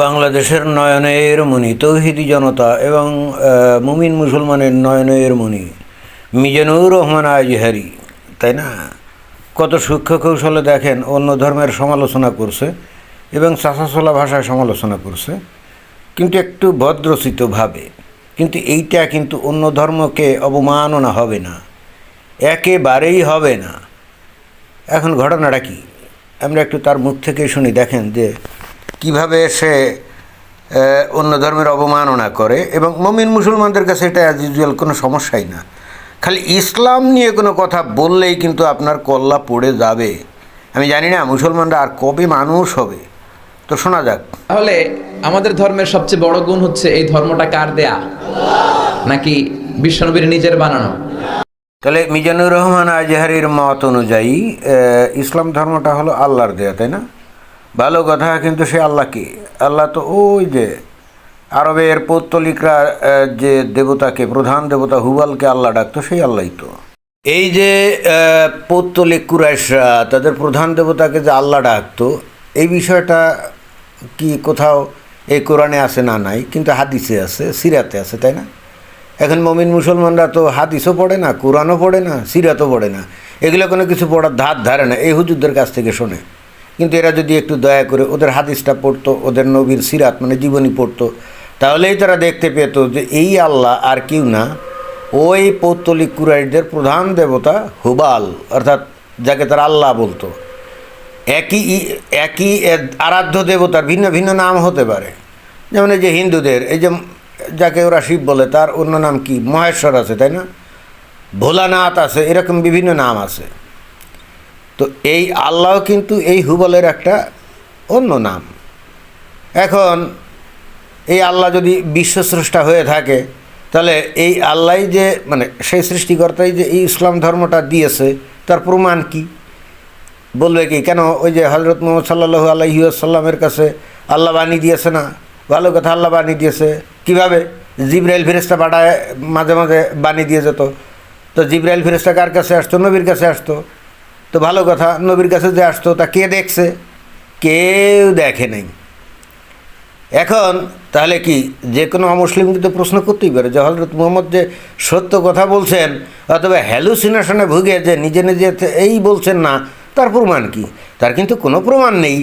বাংলাদেশের নয়নের মণি, তৌহিদি জনতা এবং মুমিন মুসলমানের নয়নের মণি, মিজানুর রহমান আজহারি, তাই না? কত সূক্ষ্ম কৌশলে দেখেন অন্য ধর্মের সমালোচনা করছে এবং চাষাচলা ভাষায় সমালোচনা করছে, কিন্তু একটু ভদ্রচিতভাবে। কিন্তু এইটা কিন্তু অন্য ধর্মকে অবমাননা হবে না, একেবারেই হবে না। এখন ঘটনাটা কি? আমরা একটু তার মুখ থেকে শুনি, দেখেন যে কীভাবে সে অন্য ধর্মের অবমাননা করে এবং মমিন মুসলমানদের কাছে এটা অ্যাজ ইউজুয়াল কোনো সমস্যাই না। খালি ইসলাম নিয়ে কোনো কথা বললেই কিন্তু আপনার কল্লা পড়ে যাবে। আমি জানি না মুসলমানরা আর কবে মানুষ হবে। তো শোনা যাক। তাহলে আমাদের ধর্মের সবচেয়ে বড় গুণ হচ্ছে এই ধর্মটা কার দেয়া? নাকি বিশ্বনবীর নিজের বানানো? তাহলে মিজানুর রহমান আজহারির মত অনুযায়ী ইসলাম ধর্মটা হলো আল্লাহর দেয়া তাই না? ভালো কথা, কিন্তু সে আল্লাহ কি? আল্লাহ তো ওই যে আরবের পৌত্তলিকরা যে দেবতাকে, প্রধান দেবতা হুবালকে আল্লাহ ডাকতো, সেই আল্লাহই তো। এই যে পৌত্তলিক কুরাইশরা, তাদের প্রধান দেবতাকে যে আল্লাহ ডাকতো, এই বিষয়টা কি কোথাও এই কোরআনে আছে না নাই? কিন্তু হাদিসে আছে, সিরাতে আছে, তাই না? এখন মমিন মুসলমানরা তো হাদিসও পড়ে না, কোরআনও পড়ে না, সিরাতও পড়ে না। এগুলো কোনো কিছু পড়ার ধার ধারে না, এই হুজুরদের কাছ থেকে শোনে। কিন্তু এরা যদি একটু দয়া করে ওদের হাদিসটা পড়তো, ওদের নবীর সিরাত মানে জীবনী পড়তো, তাহলেই তারা দেখতে পেত যে এই আল্লাহ আর কেউ না। ওই পৌত্তলিক কুরাইশদের প্রধান দেবতা হুবাল, অর্থাৎ যাকে তারা আল্লাহ বলতো। একই একই আরাধ্য দেবতার ভিন্ন ভিন্ন নাম হতে পারে। যেমন এই যে হিন্দুদের, এই যে যাকে ওরা শিব বলে, তার অন্য নাম কি? মহেশ্বর আছে, তাই না? ভোলানাথ আছে, এরকম বিভিন্ন নাম আছে। তো এই আল্লাহ কিন্তু এই হুবলের একটা অন্য নাম। এখন এই আল্লাহ যদি বিশ্বস্রষ্টা হয়ে থাকে, তাহলে এই আল্লাহ যে মানে সেই সৃষ্টিকর্তাই যে এই ইসলাম ধর্মটা দিয়েছে, তার প্রমাণ কি? বলবে কি, কেন ওই যে হজরত মোহাম্মদ সাল্লাহ আলহিউসাল্লামের কাছে আল্লাহ বাণী দিয়েছে না? ভালো কথা, আল্লাহ বাণী দিয়েছে। কীভাবে? জিব্রাইল ফেরেস্তা পাঠায়, মাঝে মাঝে বাণী দিয়ে যেত। তো জিব্রাইল ফেরেস্তা কার কাছে আসতো? নবীর কাছে আসতো। তো ভালো কথা, নবীর কাছে যে আসতো, তা কে দেখছে? কেউ দেখে নেই। এখন তাহলে কি, যে কোনো অমুসলিম কিন্তু প্রশ্ন করতেই পারে যে হজরত মোহাম্মদ যে সত্য কথা বলছেন অথবা হ্যালুসিনেশনে ভুগে যে নিজে নিজে এই বলছেন না, তার প্রমাণ কি? তার কিন্তু কোনো প্রমাণ নেই।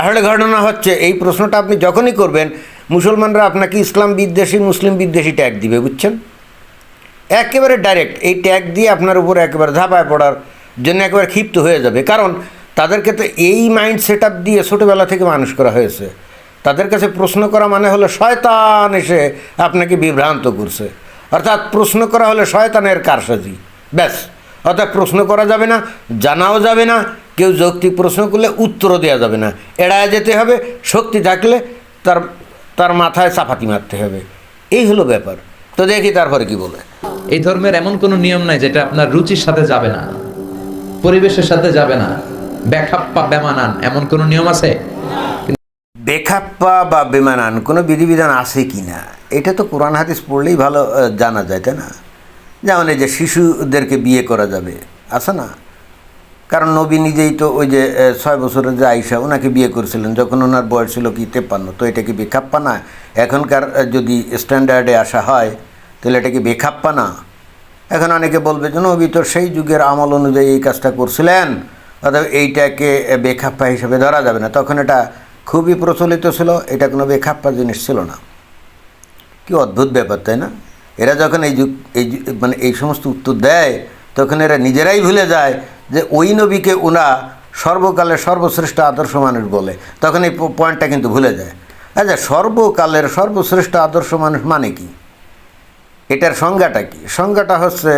আসলে ঘটনা হচ্ছে, এই প্রশ্নটা আপনি যখনই করবেন, মুসলমানরা আপনাকে ইসলাম বিদ্বেষী, মুসলিম বিদ্বেষী ট্যাগ দিবে, বুঝছেন? একেবারে ডাইরেক্ট এই ট্যাগ দিয়ে আপনার উপর একেবারে ধাপায় পড়ার জন্য একেবারে ক্ষিপ্ত হয়ে যাবে। কারণ তাদেরকে তো এই মাইন্ড সেট আপ দিয়ে ছোটোবেলা থেকে মানুষ করা হয়েছে। তাদের কাছে প্রশ্ন করা মানে হলো, শয়তান এসে আপনাকে বিভ্রান্ত করছে। অর্থাৎ প্রশ্ন করা হলে, শয়তানের কারসাজি। ব্যাস। অর্থাৎ প্রশ্ন করা যাবে না, জানাও যাবে না, কেউ যৌক্তিক প্রশ্ন করলে উত্তরও দেওয়া যাবে না। এড়ায় যেতে হবে, শক্তি থাকলে তার তার মাথায় চাপাতি মারতে হবে। এই হলো ব্যাপার। তো দেখি তারপরে কি বলে। এই ধর্মের এমন কোনো নিয়ম নাই যেটা আপনার রুচির সাথে যাবে না। পরিবেশের সাথে যাবে না। বেখাপ্পা বেমানান, এমন কোনো নিয়ম আছে? বেখাপ্পা বা বেমানান, কোনো বিধিবিধান আছে কি না? এটা তো কোরআন হাদিস পড়লেই ভালো জানা যায়, তাই না? যেমন এই যে শিশুদেরকে বিয়ে করা যাবে, আছে না? কারণ নবী নিজেই তো ওই যে ছয় বছরের যে আইসা ওনাকে বিয়ে করেছিলেন, যখন ওনার বয়স ছিল কি তেপ্পান্ন, তো এটা কি বেখাপ্পা না? এখনকার যদি স্ট্যান্ডার্ডে আসা হয়, তাহলে এটা কি বেখাপ্পা না? এখন অনেকে বলবে যে, নবী তো সেই যুগের আমল অনুযায়ী এই কাজটা করছিলেন। অর্থাৎ এইটাকে বেখাপ্পা হিসেবে ধরা যাবে না। তখন এটা খুবই প্রচলিত ছিল, এটা কোনো বেখাপ্পা জিনিস ছিল না। কি অদ্ভুত ব্যাপার, তাই না? এরা যখন এই যুগ, এই মানে এই সমস্ত উত্তর দেয়, তখন এরা নিজেরাই ভুলে যায় যে, ওই নবীকে ওরা সর্বকালের সর্বশ্রেষ্ঠ আদর্শ মানুষ বলে। তখন এই পয়েন্টটা কিন্তু ভুলে যায়। আচ্ছা সর্বকালের সর্বশ্রেষ্ঠ আদর্শ মানুষ মানে কি? এটার সংজ্ঞাটা কি? সংজ্ঞাটা হচ্ছে,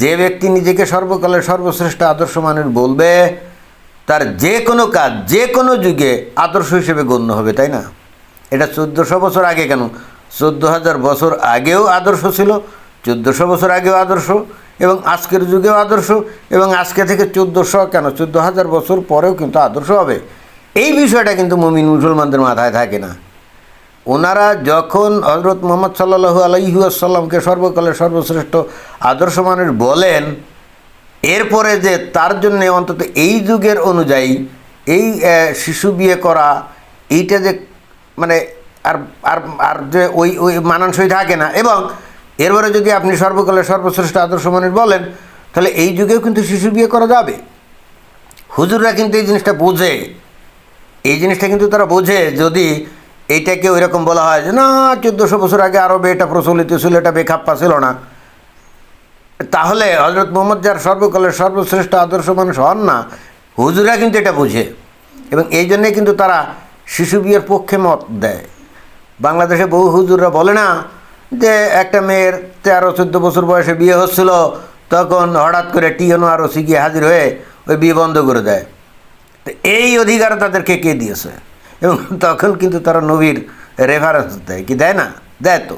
যে ব্যক্তি নিজেকে সর্বকালের সর্বশ্রেষ্ঠ আদর্শ মানুষ বলবে, তার যে কোনো কাজ, যে কোনো যুগে আদর্শ হিসেবে গণ্য হবে, তাই না? এটা চোদ্দোশো বছর আগে কেন? চোদ্দ হাজার বছর আগেও আদর্শ ছিল, চোদ্দোশো বছর আগেও আদর্শ, এবং আজকের যুগেও আদর্শ, এবং আজকে থেকে চোদ্দোশো কেন? চোদ্দ হাজার বছর পরেও কিন্তু আদর্শ হবে। এই বিষয়টা কিন্তু মমিন মুসলমানদের মাথায় থাকে না। ওনারা যখন হজরত মোহাম্মদ সাল্লাহু আলহিউসাল্লামকে সর্বকালের সর্বশ্রেষ্ঠ আদর্শ মানুষ বলেন, এরপরে যে তার জন্য অন্তত এই যুগের অনুযায়ী এই শিশু বিয়ে করা, এইটা যে মানে আর আর আর যে ওই ওই মানানসই থাকে না। এবং এরপরে যদি আপনি সর্বকালের সর্বশ্রেষ্ঠ আদর্শ মানুষ বলেন, তাহলে এই যুগেও কিন্তু শিশু বিয়ে করা যাবে। হুজুররা কিন্তু এই জিনিসটা বোঝে। এই জিনিসটা কিন্তু তারা বোঝে যদি এইটাকে ওই রকম বলা হয় যে, না, চোদ্দোশো বছর আগে আরবে এটা প্রচলিত ছিল, এটা বেখাপ্পা ছিল না। তাহলে হজরত মোহাম্মদ যার সর্বকালের সর্বশ্রেষ্ঠ আদর্শ মানুষ হন না হুজুরা কিন্তু এটা বুঝে। এবং এই জন্যে কিন্তু তারা শিশু বিয়ের পক্ষে মত দেয়। বাংলাদেশে বহু হুজুররা বলে না যে, একটা মেয়ের তেরো, চোদ্দ বছর বয়সে বিয়ে হচ্ছিল, তখন হঠাৎ করে টিএনও আর ওসি গিয়ে হাজির হয়ে ওই বিয়ে বন্ধ করে দেয়। তো এই অধিকার তাদেরকে কে দিয়েছে? এবং তখন কিন্তু তারা নবীর রেফারেন্স দেয়। কি দেয় না? দেয় তো।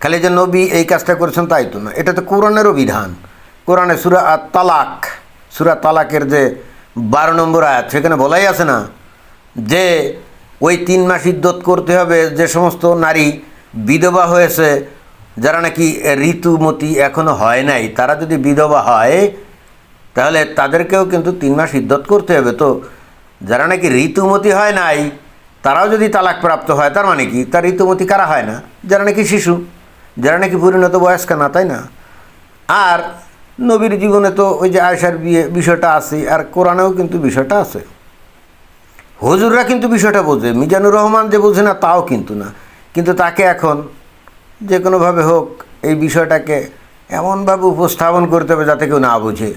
খালি যে নবী এই কাজটা করেছেন তাই তো না। এটা তো কোরআনেরও বিধান। কোরআনে সুরা আত তালাক সুরা তালাকের যে বারো নম্বর আয়াত, সেখানে বলাই আছে না যে ওই তিন মাস ইদ্যত করতে হবে যে সমস্ত নারী বিধবা হয়েছে, যারা নাকি ঋতুমতি এখনও হয় নাই, তারা যদি বিধবা হয়, তাহলে তাদেরকেও কিন্তু তিন মাস ইদ্যত করতে হবে। তো যারা নাকি ঋতুমতি হয় নাই, তারাও যদি তালাক প্রাপ্ত হয়, তার মানে কি? তার ঋতুমতি কারা হয় না? যারা নাকি শিশু, যারা নাকি পরিণত বয়স্ক না, তাই না? আর নবীর জীবনে তো ওই যে আয়সার বিয়ে, বিষয়টা আছে, আর কোরআনেও কিন্তু বিষয়টা আছে। হজুররা কিন্তু বিষয়টা বোঝে, মিজানুর রহমান যে বোঝে না, তাও কিন্তু না। কিন্তু তাকে এখন যে কোনোভাবে হোক, এই বিষয়টাকে এমনভাবে উপস্থাপন করতে হবে যাতে কেউ না বোঝে।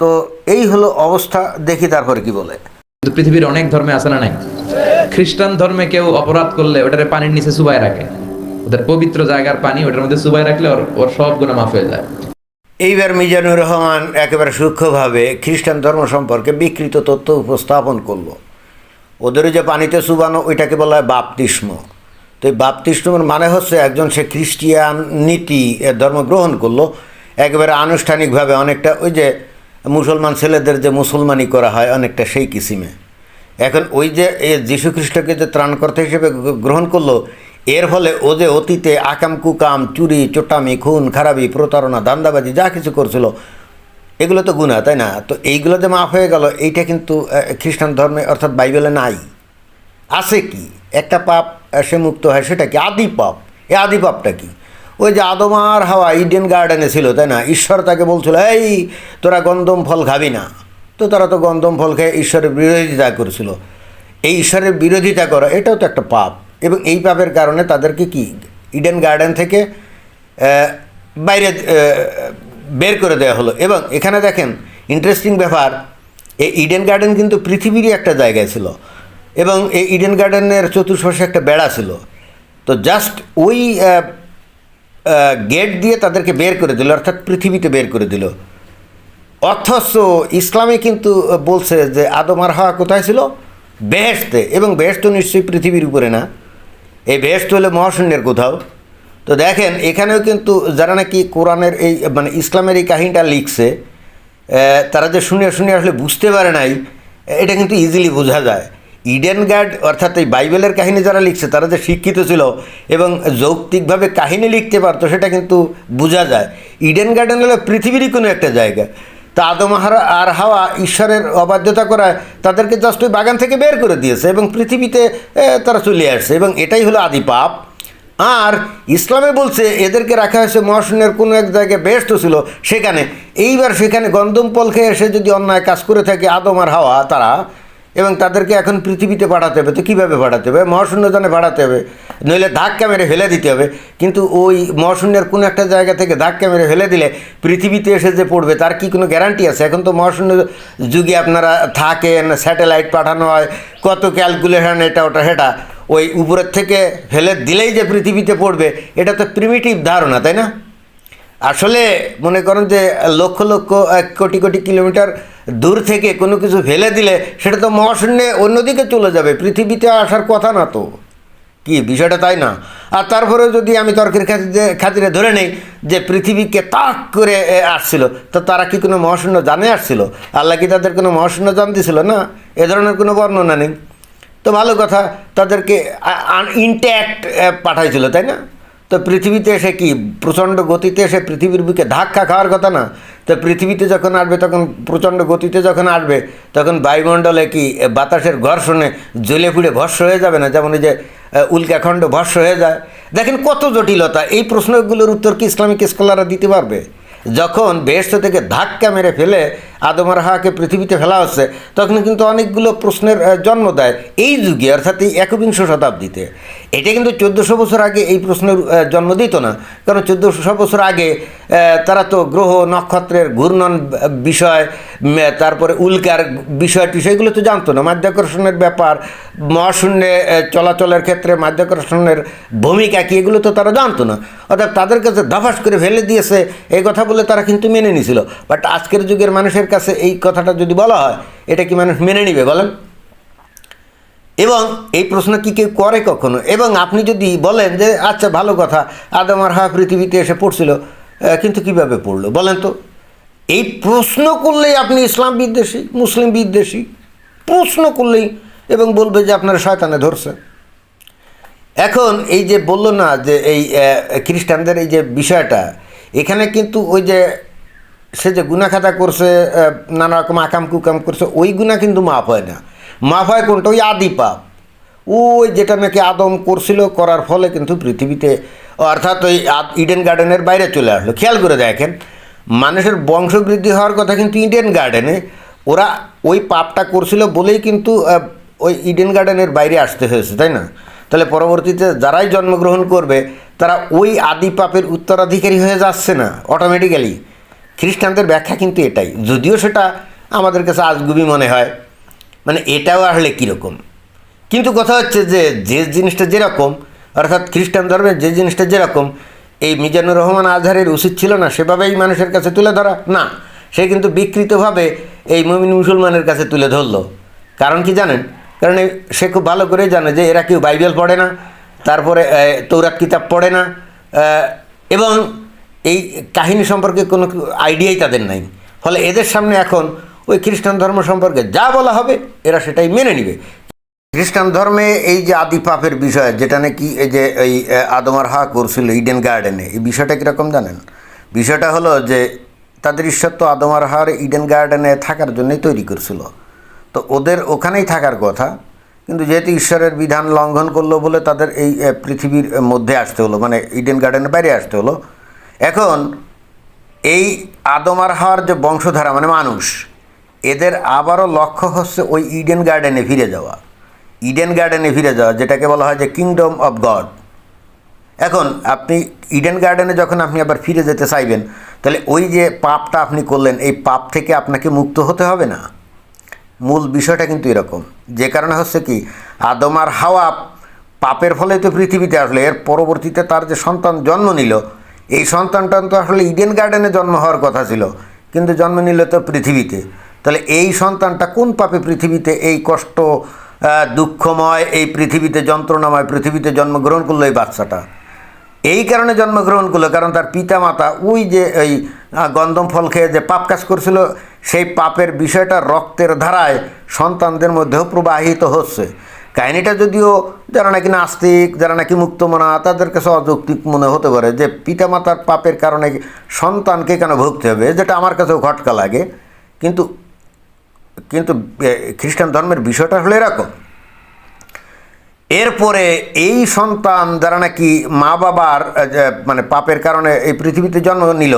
তো এই হলো অবস্থা দেখি তারপরে কি বলে। পৃথিবীর অনেক ধর্মে আছে না নাই? খ্রিস্টান ধর্মে কেউ অপরাধ করলে ওটারে পানির নিচে চুবাই রাখে। ওদের পবিত্র জায়গার পানি ওটার মধ্যে চুবাই রাখলে ওর ওর সব গুণা মাফ হয়ে যায়। এইবার মিজানুর রহমান একেবারে সূক্ষ্মভাবে খ্রিস্টান ধর্ম সম্পর্কে বিকৃত তথ্য উপস্থাপন করল। ওদের যে পানিতে চুবানো ওইটাকে বলা হয় বাপতিস্ম। তো এই বাপতিস্মের মানে হচ্ছে একজন সে খ্রিস্টিয়ান নীতি ধর্ম গ্রহণ করল। একেবারে আনুষ্ঠানিকভাবে অনেকটা ওই যে মুসলমান ছেলেদের যে মুসলমানি করা হয় অনেকটা সেই কিসিমে। এখন ওই যে যীশু খ্রিস্টকে যে ত্রাণকর্তা হিসেবে গ্রহণ করল, এর ফলে ও যে অতীতে আকাম, কুকাম, চুরি, চোটামি, খুন, খারাপি, প্রতারণা, দান্দাবাজি, যা কিছু করছিল, এগুলো তো গুণা তাই না? তো এইগুলো যে মাফ হয়ে গেল, এইটা কিন্তু খ্রিস্টান ধর্মে অর্থাৎ বাইবেলে নাই। আছে কি? একটা পাপ সে মুক্ত হয়, সেটা কি? আদি পাপ। এ আদি পাপটা কি? ওই যে আদম আর হাওয়া ইডেন গার্ডেনে ছিল, তাই না? ঈশ্বর তাকে বলছিল, এই, তোরা গন্দম ফল খাবি না। তো তারা তো গন্দম ফল খেয়ে ঈশ্বরের বিরোধিতা করেছিল। এই ঈশ্বরের বিরোধিতা করা, এটাও তো একটা পাপ। এবং এই পাপের কারণে তাদেরকে কি? ইডেন গার্ডেন থেকে বাইরে বের করে দেওয়া হলো। এবং এখানে দেখেন ইন্টারেস্টিং ব্যাপার, এই ইডেন গার্ডেন কিন্তু পৃথিবীরই একটা জায়গায় ছিল। এবং এই ইডেন গার্ডেনের চতুর্পাশে একটা বেড়া ছিল। তো জাস্ট ওই গেট দিয়ে তাদেরকে বের করে দিল, অর্থাৎ পৃথিবীতে বের করে দিল। অথচ ইসলামে কিন্তু বলছে যে আদম আর হাওয়া কোথায় ছিল? বেহেস্তে এবং বেহেস্ত নিশ্চয়ই পৃথিবীর উপরে না। এই বেহেস্ত হলে মহাশূন্যের কোথাও। তো দেখেন, এখানেও কিন্তু যারা নাকি কোরআনের এই মানে ইসলামের এই কাহিনীটা লিখছে তারা যে শুনে শুনে আসলে বুঝতে পারে নাই, এটা কিন্তু ইজিলি বোঝা যায়। ইডেন গার্ড অর্থাৎ এই বাইবেলের কাহিনী যারা লিখছে, তারা যে শিক্ষিত ছিল এবং যৌক্তিকভাবে কাহিনী লিখতে পারতো, সেটা কিন্তু বোঝা যায়। ইডেন গার্ডেন হলো পৃথিবীরই কোনো একটা জায়গা। তা আদম আর হাওয়া ঈশ্বরের অবাধ্যতা করায় তাদেরকে জাস্ট ওই বাগান থেকে বের করে দিয়েছে এবং পৃথিবীতে তারা চলে আসছে এবং এটাই হলো আদি পাপ। আর ইসলামে বলছে, এদেরকে রাখা হয়েছে মহাশূন্যের কোনো এক জায়গায় ব্যস্ত ছিল, সেখানে। এইবার সেখানে গন্ধম পল খেয়ে এসে যদি অন্যায় কাজ করে থাকে আদম আর হাওয়া, তারা এবং তাদেরকে এখন পৃথিবীতে পাঠাতে হবে। তো কীভাবে পাঠাতে হবে? মহাশূন্য জানে পাঠাতে হবে। নইলে ধাক্কা মেরে ফেলে দিতে হবে। কিন্তু ওই মহাশূন্যের কোনো একটা জায়গা থেকে ধাক্কা মেরে ফেলে দিলে পৃথিবীতে এসে যে পড়বে, তার কি কোনো গ্যারান্টি আছে? এখন তো মহাশূন্য যুগে আপনারা থাকেন স্যাটেলাইট পাঠানো হয়, কত ক্যালকুলেশন এটা, ওটা, সেটা। ওই উপরের থেকে ফেলে দিলেই যে পৃথিবীতে পড়বে, এটা তো প্রিমিটিভ ধারণা, তাই না? আসলে মনে করেন যে, লক্ষ লক্ষ, এক কোটি কোটি কিলোমিটার দূর থেকে কোনো কিছু ফেলে দিলে সেটা তো মহাশূন্যে অন্যদিকে চলে যাবে, পৃথিবীতে আসার কথা না তো। কি, বিষয়টা তাই না? আর তারপরে যদি আমি তর্কের খাতিরে খাতিরে ধরে নেই যে, পৃথিবীকে তাক করে আসছিল, তো তারা কি কোনো মহাশূন্য জানে আসছিল? আল্লাহ কি তাদের কোনো মহাশূন্য জান দিছিল না? এ ধরনের কোনো বর্ণনা নেই। তো ভালো কথা, তাদেরকে ইনট্যাক্ট পাঠাইছিল, তাই না? তো পৃথিবীতে এসে কি প্রচণ্ড গতিতে এসে পৃথিবীর বুকে ধাক্কা খাওয়ার কথা না? তো পৃথিবীতে যখন আসবে, তখন প্রচণ্ড গতিতে যখন আসবে, তখন বায়ুমণ্ডলে কি বাতাসের ঘর্ষণে জ্বলে পুড়ে ভস্য হয়ে যাবে না? যেমন এই যে উল্কাখণ্ড ভস্য হয়ে যায়। দেখেন কত জটিলতা। এই প্রশ্নগুলোর উত্তর কি ইসলামিক স্কলাররা দিতে পারবে? যখন বেহেস্ত থেকে ধাক্কা মেরে ফেলে আদম আর হাওয়াকে পৃথিবীতে ফেলা হচ্ছে তখন কিন্তু অনেকগুলো প্রশ্নের জন্ম দেয় এই যুগে, অর্থাৎ এই একবিংশ শতাব্দীতে। এটা কিন্তু চোদ্দোশো বছর আগে এই প্রশ্নের জন্ম দিত না। কারণ চোদ্দোশো বছর আগে তারা তো গ্রহ, নক্ষত্রের ঘূর্ণন বিষয় তারপরে উল্কার বিষয় টিষয়গুলো তো জানতো না। মাধ্যাকর্ষণের ব্যাপার, মহাশূন্যে চলাচলের ক্ষেত্রে মাধ্যাকর্ষণের ভূমিকা কি, এগুলো তো তারা জানতো না। অর্থাৎ তাদের কাছে দাফাস করে ফেলে দিয়েছে, এই কথা বলে তারা কিন্তু মেনে নিছিল বাট আজকের যুগের মানুষের কাছে এই কথাটা যদি বলা হয়, এটা কি মানুষ মেনে নিবে? বলেন। এবং এই প্রশ্ন কি কেউ করে কখনো? এবং আপনি যদি বলেন যে আচ্ছা ভালো কথা, আদম আর হাওয়া পৃথিবীতে এসে পড়ছিল কিন্তু কীভাবে পড়ল? বলেন তো। এই প্রশ্ন করলেই আপনি ইসলাম বিদ্বেষী, মুসলিম বিদ্বেষী, প্রশ্ন করলেই এবং বলবে যে, আপনারা শয়তানে ধরছে এখন এই যে বলল না যে, এই খ্রিস্টানদের এই যে বিষয়টা, এখানে কিন্তু ওই যে সে যে গুনাখাতা করছে নানা রকম আকাম কুকাম করছে, ওই গুণা কিন্তু মাফ হয় না। মাফ হয় কোনটা? ওই আদি পাপ। ওই যেটা নাকি আদম করছিল, করার ফলে কিন্তু পৃথিবীতে, অর্থাৎ ওই ইডেন গার্ডেনের বাইরে চলে আসলো। খেয়াল করে দেখেন, মানুষের বংশবৃদ্ধি হওয়ার কথা কিন্তু ইডেন গার্ডেনে ওরা ওই পাপটা করছিল বলেই কিন্তু ওই ইডেন গার্ডেনের বাইরে আসতে হয়েছে, তাই না? তাহলে পরবর্তীতে যারাই জন্মগ্রহণ করবে, তারা ওই আদি পাপের উত্তরাধিকারী হয়ে যাচ্ছে না অটোমেটিক্যালি খ্রিস্টানদের ব্যাখ্যা কিন্তু এটাই। যদিও সেটা আমাদের কাছে আজগুবি মনে হয় মানে এটাও আসলে কীরকম? কিন্তু কথা হচ্ছে যে যে জিনিসটা যেরকম, অর্থাৎ খ্রিস্টান ধর্মের যে জিনিসটা যেরকম, এই মিজানুর রহমান আজহারের উচিত ছিল না সেভাবেই মানুষের কাছে তুলে ধরা? না, সে কিন্তু বিকৃতভাবে এই মমিন মুসলমানের কাছে তুলে ধরলো। কারণ কি জানেন? কারণ সে খুব ভালো করে জানে যে এরা কেউ বাইবেল পড়ে না, তারপরে তৌরাত কিতাব পড়ে না এবং এই কাহিনী সম্পর্কে কোনো আইডিয়াই তাদের নাই। ফলে এদের সামনে এখন ওই খ্রিস্টান ধর্ম সম্পর্কে যা বলা হবে, এরা সেটাই মেনে নিবে। খ্রিস্টান ধর্মে এই যে আদি পাপের বিষয়, যেটা নাকি এই যে এই আদমার হা করছিল ইডেন গার্ডেনে এই বিষয়টা কীরকম জানেন? বিষয়টা হলো যে তাদের ঈশ্বর তো আদম আর হার ইডেন গার্ডেনে থাকার জন্যই তৈরি করছিল। তো ওদের ওখানেই থাকার কথা, কিন্তু যেহেতু ঈশ্বরের বিধান লঙ্ঘন করল বলে তাদের এই পৃথিবীর মধ্যে আসতে হলো মানে ইডেন গার্ডেনের বাইরে আসতে হলো এখন এই আদম আর হাওয়ার যে বংশধারা মানে মানুষ, এদের আবারও লক্ষ্য হচ্ছে ওই ইডেন গার্ডেনে ফিরে যাওয়া। ইডেন গার্ডেনে ফিরে যাওয়া, যেটাকে বলা হয় যে কিংডম অফ গড এখন আপনি ইডেন গার্ডেনে যখন আপনি আবার ফিরে যেতে চাইবেন, তাহলে ওই যে পাপটা আপনি করলেন, এই পাপ থেকে আপনাকে মুক্ত হতে হবে না। মূল বিষয়টা কিন্তু এরকম। যে কারণে হচ্ছে কি, আদম আর হাওয়া পাপের ফলে তো পৃথিবীতে আসলে। এর পরবর্তীতে তার যে সন্তান জন্ম নিল এই সন্তানটা তো আসলে ইডেন গার্ডেনে জন্ম হওয়ার কথা ছিল কিন্তু জন্ম নিল তো পৃথিবীতে। তাহলে এই সন্তানটা কোন পাপে পৃথিবীতে এই কষ্ট দুঃখময় এই পৃথিবীতে যন্ত্রণাময় পৃথিবীতে জন্মগ্রহণ করল এই বাচ্চাটা? এই কারণে জন্মগ্রহণ করল কারণ তার পিতা মাতা ওই যে ওই আহ, গন্ধম ফল খেয়ে যে পাপ কাজ করছিল সেই পাপের বিষয়টা রক্তের ধারায় সন্তানদের মধ্যেও প্রবাহিত হচ্ছে। কাহিনিটা যদিও যারা নাকি নাস্তিক, যারা নাকি মুক্তমনা, তাদের কাছে অযৌক্তিক মনে হতে পারে যে পিতামাতার পাপের কারণে সন্তানকে কেন ভুগতে হবে, যেটা আমার কাছেও ঘটকা লাগে। কিন্তু কিন্তু খ্রিস্টান ধর্মের বিষয়টা হলো এরকম। এরপরে এই সন্তান যারা নাকি মা বাবার মানে পাপের কারণে এই পৃথিবীতে জন্ম নিল,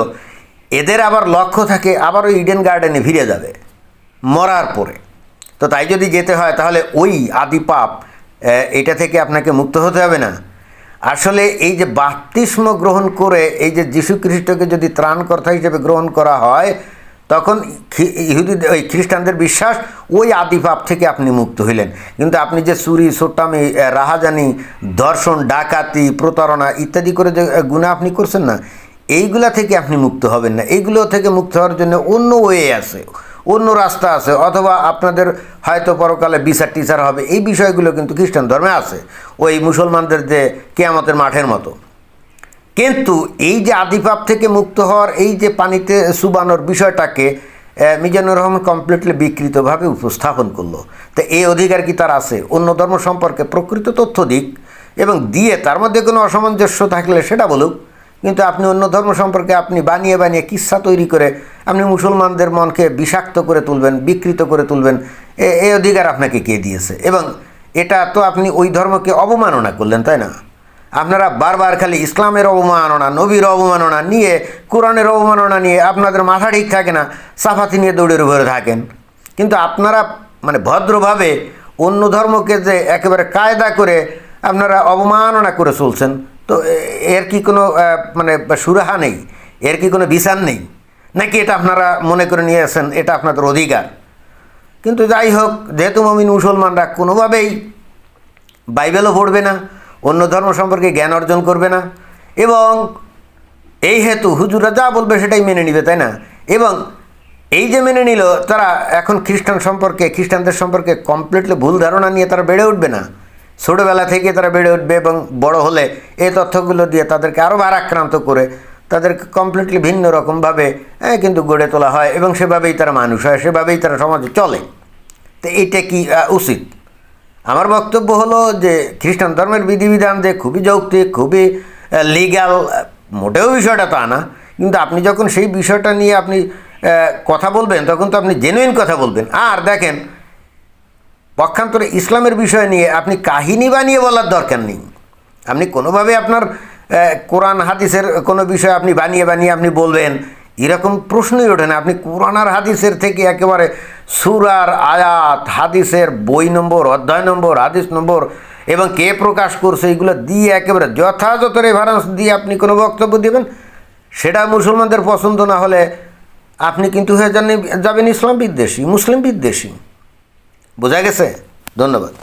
এদের আবার লক্ষ্য থাকে আবার ওই ইডেন গার্ডেনে ফিরে যাবে, মরার পরে। তো তাই যদি যেতে হয়, তাহলে ওই আদি পাপ এটা থেকে আপনাকে মুক্ত হতে হবে না। আসলে এই যে বাপ্তিস্ম গ্রহণ করে, এই যে যীশু খ্রিস্টকে যদি ত্রাণকর্তা হিসেবে গ্রহণ করা হয়, তখন ইহুদি, ওই খ্রিস্টানদের বিশ্বাস ওই আদি পাপ থেকে আপনি মুক্ত হইলেন। কিন্তু আপনি যে চুরি, সোটামি রাহাজানি, ধর্ষণ, ডাকাতি, প্রতারণা ইত্যাদি করে যে গুনাহ আপনি করছেন না, এইগুলা থেকে আপনি মুক্ত হবেন না। এইগুলো থেকে মুক্ত হওয়ার জন্য অন্য ওয়ে আছে। অন্য রাস্তা আছে, অথবা আপনাদের হয়তো পরকালে বিচার টিচার হবে, এই বিষয়গুলো কিন্তু খ্রিস্টান ধর্মে আছে। ওই মুসলমানদের যে কেয়ামতের মাঠের মতো। কিন্তু এই যে আদিপাপ থেকে মুক্ত হওয়ার এই যে পানিতে সুবানোর বিষয়টাকে মিজানুর রহমান কমপ্লিটলি বিকৃতভাবে উপস্থাপন করল। তো এই অধিকার কি তার আছে? অন্য ধর্ম সম্পর্কে প্রকৃত তথ্য দিক, এবং দিয়ে তার মধ্যে কোনো অসামঞ্জস্য থাকলে সেটা বলুক। কিন্তু আপনি অন্য ধর্ম সম্পর্কে আপনি বানিয়ে বানিয়ে কিচ্ছা তৈরি করে আপনি মুসলমানদের মনকে বিষাক্ত করে তুলবেন, বিকৃত করে তুলবেন এই অধিকার আপনাকে কে দিয়েছে? এবং এটা তো আপনি ওই ধর্মকে অবমাননা করলেন, তাই না? আপনারা বারবার খালি ইসলামের অবমাননা, নবীর অবমাননা নিয়ে, কোরআনের অবমাননা নিয়ে আপনাদের মাথা ঠিক থাকে না, সাফাতি নিয়ে দৌড়ের উপরে থাকেন। কিন্তু আপনারা মানে ভদ্রভাবে অন্য ধর্মকে যে একেবারে কায়দা করে আপনারা অবমাননা করে চলছেন তো এর কি কোনো মানে সুরাহা নেই? এর কি কোনো বিচার নেই? নাকি এটা আপনারা মনে করে নিয়ে আসেন, এটা আপনাদের অধিকার? কিন্তু যাই হোক, যেহেতু মমিন মুসলমানরা কোনোভাবেই বাইবেলও পড়বে না, অন্য ধর্ম সম্পর্কে জ্ঞান অর্জন করবে না, এবং এই হেতু হুজুরা যা বলবে সেটাই মেনে নিবে, তাই না? এবং এই যে মেনে নিল, তারা এখন খ্রিস্টান সম্পর্কে, খ্রিস্টানদের সম্পর্কে কমপ্লিটলি ভুল ধারণা নিয়ে তারা বেড়ে উঠবে না। ছোটোবেলা থেকে তারা বেড়ে উঠবে এবং বড় হলে এই তথ্যগুলো দিয়ে তাদেরকে আরও ভারাক্রান্ত করে তাদেরকে কমপ্লিটলি ভিন্ন রকমভাবে কিন্তু গড়ে তোলা হয় এবং সেভাবেই তারা মানুষ হয়, সেভাবেই তারা সমাজে চলে। তো এইটা কি উচিত? আমার বক্তব্য হলো যে খ্রিস্টান ধর্মের বিধিবিধান যে খুবই যৌক্তিক, খুবই লিগ্যাল মোটেও বিষয়টা তা না, কিন্তু আপনি যখন সেই বিষয়টা নিয়ে আপনি কথা বলবেন, তখন তো আপনি জেনুইন কথা বলবেন। আর দেখেন পক্ষান্তরে ইসলামের বিষয় নিয়ে আপনি কাহিনী বানিয়ে বলার দরকার নেই। আপনি কোনোভাবে আপনার কোরআন, হাদিসের কোনো বিষয় আপনি বানিয়ে বানিয়ে আপনি বলবেন, এরকম প্রশ্নই ওঠে না। আপনি কোরআন আর হাদিসের থেকে একেবারে সুরার আয়াত, হাদিসের বই নম্বর, অধ্যায় নম্বর, হাদিস নম্বর এবং কে প্রকাশ করছে, এগুলো দিয়ে একেবারে যথাযথ রেফারেন্স দিয়ে আপনি কোনো বক্তব্য দেবেন, সেটা মুসলমানদের পছন্দ না হলে আপনি কিন্তু হয়ে যান যাবেন ইসলাম বিদ্বেষী, মুসলিম বিদ্বেষী। বোঝা গেছে? ধন্যবাদ।